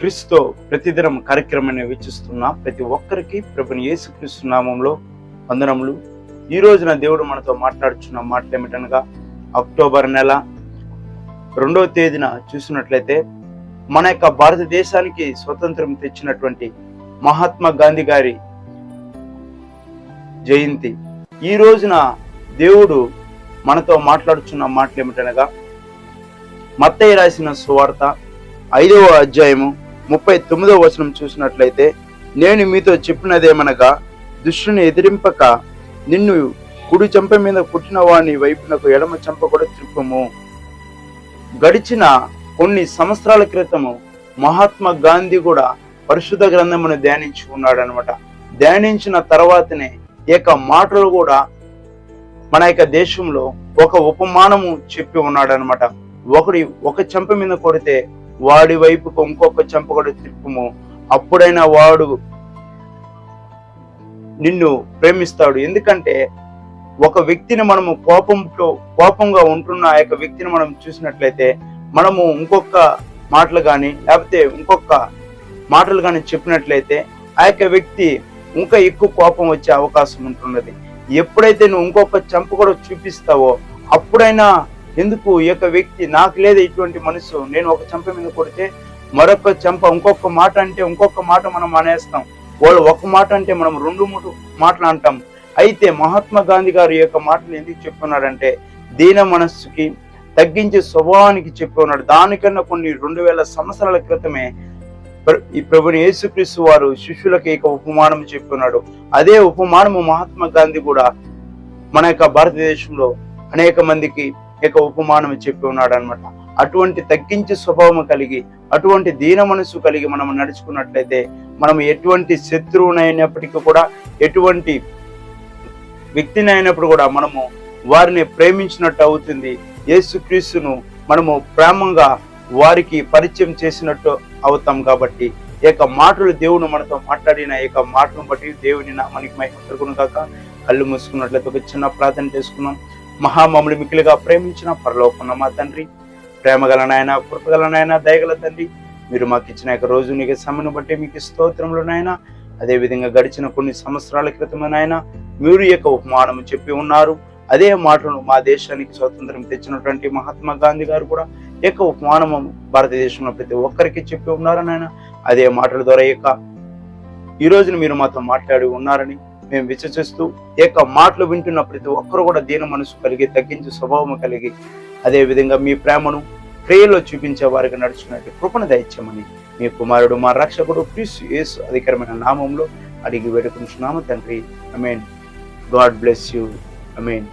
క్రీస్తు ప్రతిదినం కార్యక్రమాన్ని వీక్షిస్తున్న ప్రతి ఒక్కరికి ప్రభుని యేసుక్రీస్తు నామంలో వందనములు. ఈ రోజున దేవుడు మనతో మాట్లాడుచున్న మాటలు ఏమిటనగా అక్టోబర్ నెల రెండవ తేదీన చూసినట్లయితే మన యొక్క భారతదేశానికి స్వతంత్రం తెచ్చినటువంటి మహాత్మా గాంధీ గారి జయంతి. ఈ రోజున దేవుడు మనతో మాట్లాడుచున్న మాటలు ఏమిటనగా మత్తయ్య రాసిన సువార్త ఐదవ అధ్యాయము ముప్పై తొమ్మిదో వచనం చూసినట్లయితే నేను మీతో చెప్పినదేమనగా దుష్టుని ఎదిరింపక నిన్ను కుడి చెంప మీద పుట్టిన వాని వైపునకు ఎడమ చెంప కూడా త్రిప్పము. గడిచిన కొన్ని సంవత్సరాల క్రితము మహాత్మా గాంధీ కూడా పరిశుద్ధ గ్రంథమును ధ్యానించుకున్నాడు అనమాట ధ్యానించిన తర్వాతనే ఈ యొక్క మాటలు కూడా మన యొక్క దేశంలో ఒక ఉపమానము చెప్పి ఉన్నాడు అనమాట ఒకడి ఒక చెంప మీద కొడితే వాడి వైపుకు ఇంకొక చెంప తిప్పుము. అప్పుడైనా వాడు నిన్ను ప్రేమిస్తాడు. ఎందుకంటే ఒక వ్యక్తిని మనము కోపంతో కోపంగా ఉంటున్న ఆ యొక్క వ్యక్తిని మనం చూసినట్లయితే మనము ఇంకొక మాటలు కానీ లేకపోతే ఇంకొక మాటలు కానీ చెప్పినట్లయితే ఆ యొక్క వ్యక్తి ఇంకా ఎక్కువ కోపం వచ్చే అవకాశం ఉంటున్నది. ఎప్పుడైతే నువ్వు ఇంకొక చెంప కూడా చూపిస్తావో అప్పుడైనా ఎందుకు ఈ యొక్క వ్యక్తి నాకు లేదు ఇటువంటి మనసు? నేను ఒక చెంప మీద కొడితే మరొక చెంప ఇంకొక మాట అంటే ఇంకొక మాట మనం అనేస్తాం. వాళ్ళు ఒక మాట అంటే మనం రెండు మూడు మాటలు అంటాం. అయితే మహాత్మా గాంధీ గారు ఈ యొక్క మాటలు ఎందుకు చెప్పున్నాడంటే దీన మనస్సుకి తగ్గించే స్వభావానికి చెప్పి ఉన్నాడు దానికన్నా కొన్ని రెండు వేల సంవత్సరాల క్రితమే ఈ ప్రభుని యేసుక్రీస్తు వారు శిష్యులకి ఇక ఉపమానం చెప్పున్నాడు అదే ఉపమానము మహాత్మా గాంధీ కూడా మన యొక్క భారతదేశంలో అనేక మందికి ఇక ఉపమానం చెప్పి ఉన్నాడు అనమాట అటువంటి తగ్గించే స్వభావం కలిగి అటువంటి దీన మనసు కలిగి మనం నడుచుకున్నట్లయితే మనం ఎటువంటి శత్రువునైనప్పటికీ కూడా ఎటువంటి వ్యక్తిని అయినప్పుడు కూడా మనము వారిని ప్రేమించినట్టు అవుతుంది. యేసుక్రీస్తును మనము ప్రేమంగా వారికి పరిచయం చేసినట్టు అవుతాం కాబట్టి ఈ యొక్క మాటలు దేవుడు మనతో మాట్లాడిన ఈ యొక్క మాటను బట్టి దేవుని మనకి మహిమను కాక కళ్ళు మూసుకున్నట్లయితే ఒక చిన్న ప్రార్థన చేసుకున్నాం మహామములు మిక్కిలిగా ప్రేమించిన పరలోకున్న మా తండ్రి. ప్రేమగల నాయన కృపగల నాయన దయగల తండ్రి మీరు మాకు ఇచ్చిన యొక్క రోజు నీకు సమయను బట్టి మీకు స్తోత్రములు నాయన. అదే విధంగా గడిచిన కొన్ని సంవత్సరాల క్రితమే నాయన మీరు యొక్క ఉపమానం చెప్పి ఉన్నారు. అదే మాటలు మా దేశానికి స్వాతంత్రం తెచ్చినటువంటి మహాత్మా గాంధీ గారు కూడా యొక్క ఉపమానము భారతదేశంలో ప్రతి ఒక్కరికి చెప్పి ఉన్నారని నాయన? అదే మాటల ద్వారా యొక్క ఈ రోజున మీరు మాతో మాట్లాడి ఉన్నారని మేము విశ్వసిస్తూ ఈ యొక్క మాటలు వింటున్న ప్రతి ఒక్కరు కూడా దీన మనసు కలిగి తగ్గించే స్వభావం కలిగి అదేవిధంగా మీ ప్రేమను క్రియలో చూపించే వారికి నడుచుకున్నట్టు కృపణ దయచేయమని మీ కుమారుడు మా రక్షకుడు ప్లీజ్ యేసు అధికరమైన నామంలో అడిగి వేడుకుంటున్నాము తండ్రి. I mean God bless you I mean